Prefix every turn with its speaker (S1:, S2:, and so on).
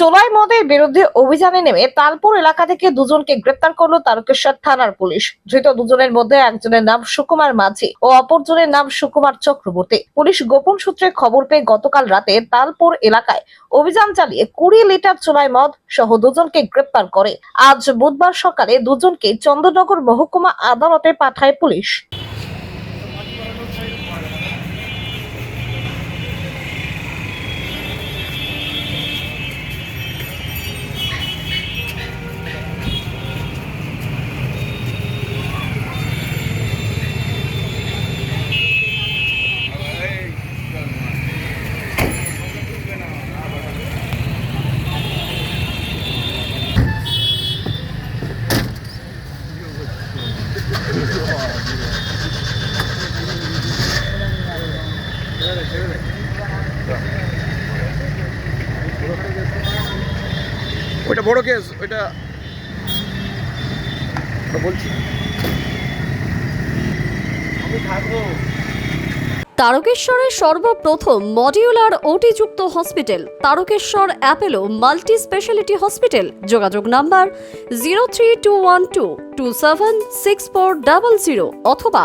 S1: চোলাই মদের বিরুদ্ধে অভিযানে নেমে তালপুর এলাকা থেকে দুজনকে গ্রেপ্তার করল তারকেশ্বর থানার পুলিশ। ধৃত দুজনের মধ্যে একজনের নাম সুকুমার মাঝি ও অপরজনের নাম সুকুমার চক্রবর্তী। পুলিশ গোপন সূত্রে খবর পেয়ে গতকাল রাতে তালপুর এলাকায় অভিযান চালিয়ে কুড়ি লিটার চোলাই মদ সহ দুজনকে গ্রেপ্তার করে। আজ বুধবার সকালে দুজনকে চন্দ্রনগর মহকুমা আদালতে পাঠায় পুলিশ।
S2: ওইটা বড় কেস, ওইটা বলছি।
S3: তারকেশ্বরের সর্বপ্রথম modular ওটিযুক্ত hospital, Tarakeswar Apollo multi speciality hospital. যোগাযোগ number zero three two one two two seven six four double zero অথবা